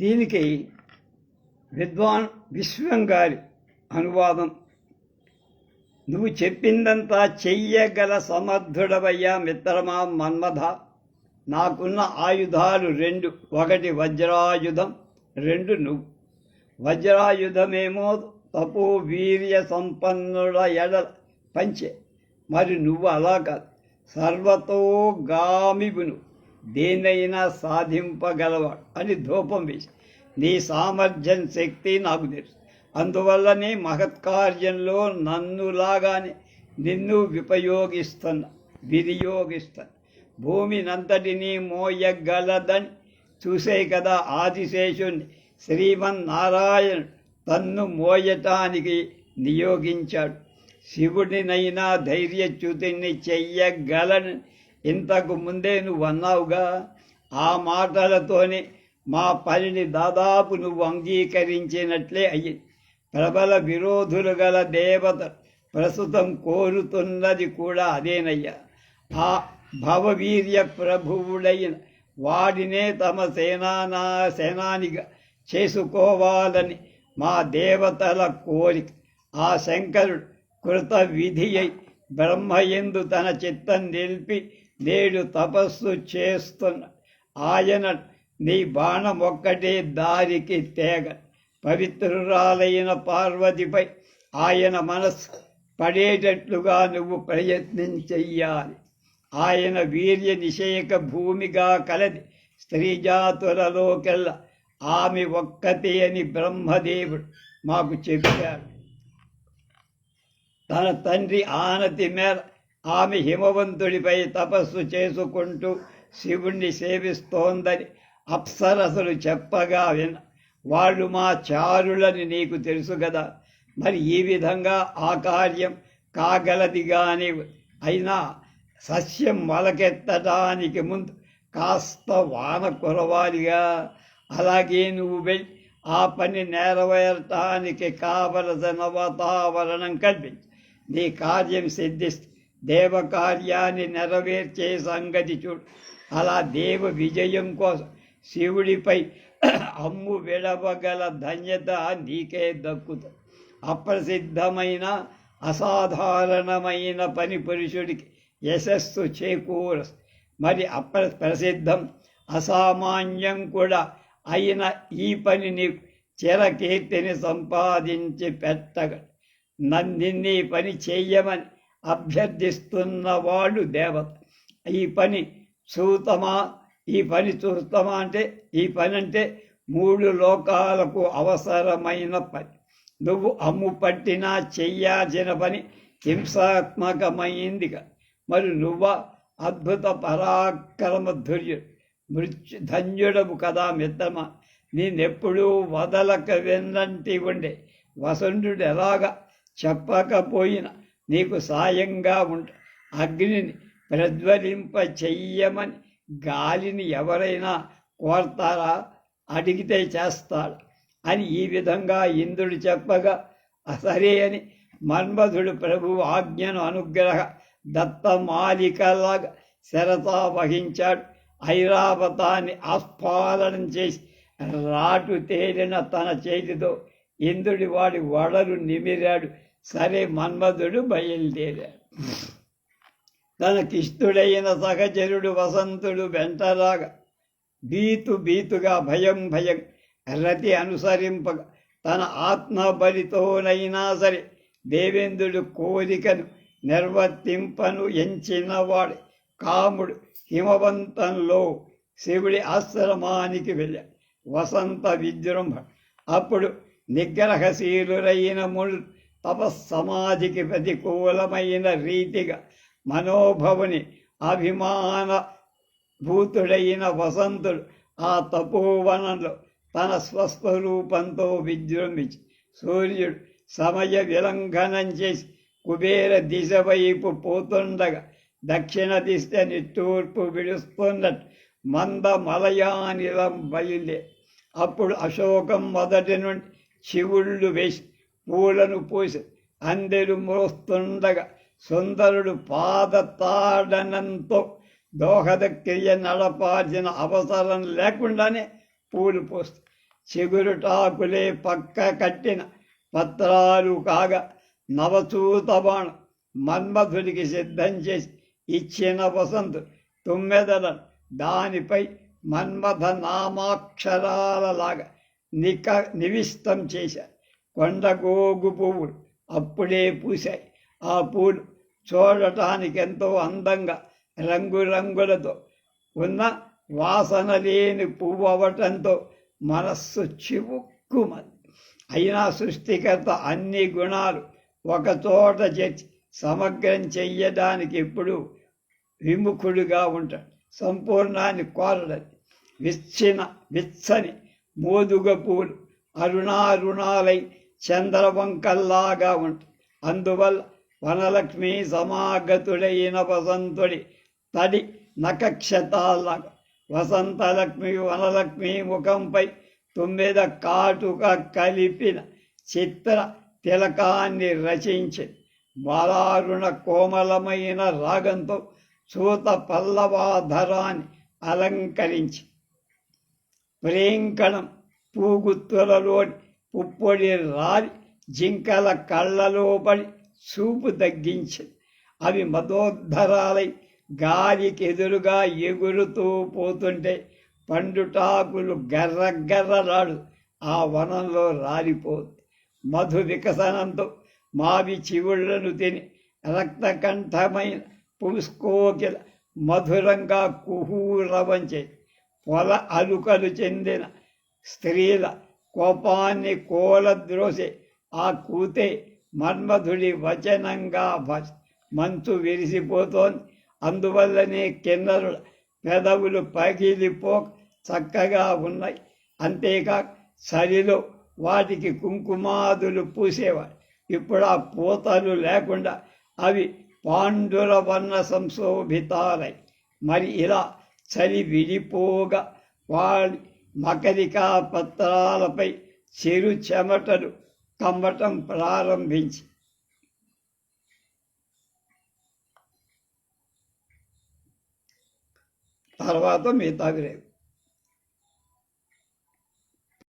దీనికి విద్వాన్ విశ్వం గారి అనువాదం. నువ్వు చెప్పిందంతా చెయ్యగల సమర్థుడవయ్యా మిత్రమా మన్మథ. నాకున్న ఆయుధాలు రెండు ఒకటి వజ్రాయుధం రెండు నువ్వు. వజ్రాయుధమేమో తపో వీర్య సంపన్నుల ఎడ పంచే. మరి నువ్వు అలా కాదు. సర్వతో గామివును దేనైనా సాధింపగలవాడు అని ధూపం వేసి నీ సామర్థ్యం శక్తి నాకు తెలుసు. అందువల్లనే మహత్కార్యంలో నన్నులాగానే నిన్ను విపయోగిస్తున్నా వినియోగిస్తాను భూమినంతటినీ మోయగలదని చూసే కదా ఆదిశేషుణ్ణి. శ్రీమన్నారాయణుడు తన్ను మోయటానికి నియోగించాడు. శివుడినైనా ధైర్యచ్యుతిని చెయ్యగలని ఇంతకు ముందే నువ్వు అన్నావుగా ఆ మాటలతోనే మా పనిని దాదాపు నువ్వు అంగీకరించినట్లే అయ్యి ప్రబల విరోధులు గల దేవత ప్రస్తుతం కోరుతున్నది కూడా అదేనయ్యా. ఆ భవవీర్య ప్రభువుడైన వాడినే తమ సేనానా సేనానిగా చేసుకోవాలని మా దేవతల కోరిక. ఆ శంకరుడు కృత విధి అయి బ్రహ్మయందు తన చిత్తం నిలిపి నేడు తపస్సు చేస్తున్న ఆయన నీ బాణం ఒక్కటే దారికి తేగ. పవిత్రురాలైన పార్వతిపై ఆయన మనస్సు పడేటట్లుగా నువ్వు ప్రయత్నించెయ్యాలి. ఆయన వీర్య నిషేక భూమిగా కలది స్త్రీజాతులలోకెల్లా ఆమె ఒక్కతే అని బ్రహ్మదేవుడు మాకు చెప్పాడు. తన తండ్రి ఆనతి మేర ఆమె హిమవంతుడిపై తపస్సు చేసుకుంటూ శివుణ్ణి సేవిస్తోందని అప్సరసలు చెప్పగా విన వాళ్ళు మా చారులని నీకు తెలుసు కదా. మరి ఈ విధంగా ఆ కార్యం కాగలది కానీ అయినా సస్యం మొలకెత్తడానికి ముందు కాస్త వాన కురవాలిగా. అలాగే నువ్వు వెళ్ళి ఆ పని నెరవేరటానికి కావలసిన వాతావరణం కల్పించు. నీ కార్యం సిద్ధిస్తే దేవకార్యాన్ని నెరవేర్చే సంగతి చూడు అలా దేవ విజయం కోసం శివుడిపై అమ్ము విడవగల ధన్యత నీకే దక్కుతుంది అప్రసిద్ధమైన అసాధారణమైన పని పురుషుడికి యశస్సు చేకూర మరి అప్ర ప్రసిద్ధం అసామాన్యం కూడా అయిన ఈ పని నీకు చిరకీర్తిని సంపాదించి పెట్టగ నందిని పని చెయ్యమని అభ్యర్థిస్తున్నవాడు దేవత. ఈ పని సూతమా? ఈ పని చూస్తామా అంటే ఈ పని అంటే మూడు లోకాలకు అవసరమైన పని. నువ్వు అమ్ము పట్టినా చెయ్యాల్సిన పని హింసాత్మకమైందిగా. మరి నువ్వ అద్భుత పరాక్రమ ధుర్యుడు మృత్యు ధన్యుడము కదా మిత్రమా? నేనెప్పుడూ వదలక వెన్నంటి ఉండే వసంతుడు ఎలాగా చెప్పకపోయిన నీకు సాయంగా ఉంట అగ్నిని ప్రజ్వలింప చెయ్యమని గాలిని ఎవరైనా కోరతారా? అడిగితే చేస్తాడు. అని ఈ విధంగా ఇంద్రుడు చెప్పగా సరే అని మన్మధుడు ప్రభు ఆజ్ఞను అనుగ్రహ దత్తమాలికలాగా శరతా వహించాడు. ఐరావతాన్ని ఆస్ఫాలనం చేసి రాటు తేలిన తన చేతితో ఇంద్రుడి వాడి వడలు నిమిరాడు. సరే మన్మధుడు బయలుదేరాడు. తనకిష్టుడైన సహచరుడు వసంతుడు వెంటరాగా బీతు బీతుగా భయం భయం రతి అనుసరింపగా తన ఆత్మ బలితోనైనా సరే దేవేంద్రుడు కోరికను నిర్వర్తింపను ఎంచినవాడు కాముడు హిమవంతంలో శివుడి ఆశ్రమానికి వెళ్ళాడు. వసంత విజృంభ అప్పుడు నిగ్రహశీలురైన ముల్ తపస్సమాధికి ప్రతికూలమైన రీతిగా మనోభవుని అభిమాన భూతుడైన వసంతుడు ఆ తపోవనంలో తన స్వస్వరూపంతో విజృంభించి సూర్యుడు సమయ విలంఘనం చేసి కుబేర దిశ వైపు పోతుండగా దక్షిణ దిశ నిట్టూర్పు విడుస్తున్నట్టు మంద మలయానిలం బయలుదే. అప్పుడు అశోకం మొదటి నుండి శివుళ్ళు వేసి పూలను పూసి అందరు మోస్తుండగా సుందరుడు పాదతాడనంతో దోహద క్రియ నడపాల్సిన అవసరం లేకుండానే పూలు పోస్తాయి చిగురుటాకులే పక్క కట్టిన పత్రాలు కాగా నవచూత బాణం మన్మధుడికి సిద్ధం చేసి ఇచ్చిన వసంతు తుమ్మెదలను దానిపై మన్మథ నామాక్షరాలలాగా నిక నివిష్టం చేశారు కొండగోగు పువ్వులు అప్పుడే పూశాయి. ఆ పూలు చూడటానికి ఎంతో అందంగా రంగురంగులతో ఉన్న వాసన లేని పువ్వు అవటంతో మనస్సు చివుక్కుమంది. అయినా సృష్టికర్త అన్ని గుణాలు ఒక చోట చేర్చి సమగ్రం చెయ్యడానికి ఎప్పుడు విముఖుడిగా ఉంటాడు. సంపూర్ణాన్ని కోరడని విచ్చిన విచ్చని మోదుగపూలు అరుణారుణాలై చంద్రవంకల్లాగా ఉంటాయి అందువల్ల వనలక్ష్మి సమాగతుడైన వసంతుడి తడి నక్షతాల్లాగా వసంతలక్ష్మి వనలక్ష్మి ముఖంపై తొమ్మిద కాటుక కలిపిన చిత్ర తిలకాన్ని రచించి. బాలారుణ కోమలమైన రాగంతో సూత పల్లవాధరాన్ని అలంకరించి. ప్రేంకణం పూగుత్తులలోని పుప్పొడి రాలి జింకల కళ్ళలో పడి చూపు తగ్గించింది అవి మదోద్ధరాలై గాలికి ఎదురుగా ఎగురుతూ పోతుంటే పండుటాకులు గర్రగర్రలాడు ఆ వనంలో రాలిపోతుంది మధు వికసనంతో మావి చివుళ్ళను తిని రక్తకంఠమైన పుష్కోకిల మధురంగా కుహూరవంచే పొల అలుకలు చెందిన స్త్రీల కోపాన్ని కోలద్రోసే ఆ కూతే మన్మధుడి వచనంగా మంచు విరిసిపోతోంది అందువల్లనే కిన్నరుల పెదవులు పగిలిపో చక్కగా ఉన్నాయి అంతేకాక చలిలో వాటికి కుంకుమాదులు పూసేవారు ఇప్పుడు ఆ పూతలు లేకుండా అవి పాండుర వర్ణ సంశోభితాలై మరి ఇలా చలి విడిపోగా వాడి మకరికా పత్రాలపై చిరు చెమటలు కమ్మటం ప్రారంభించి తర్వాత మిగతావి లేవు.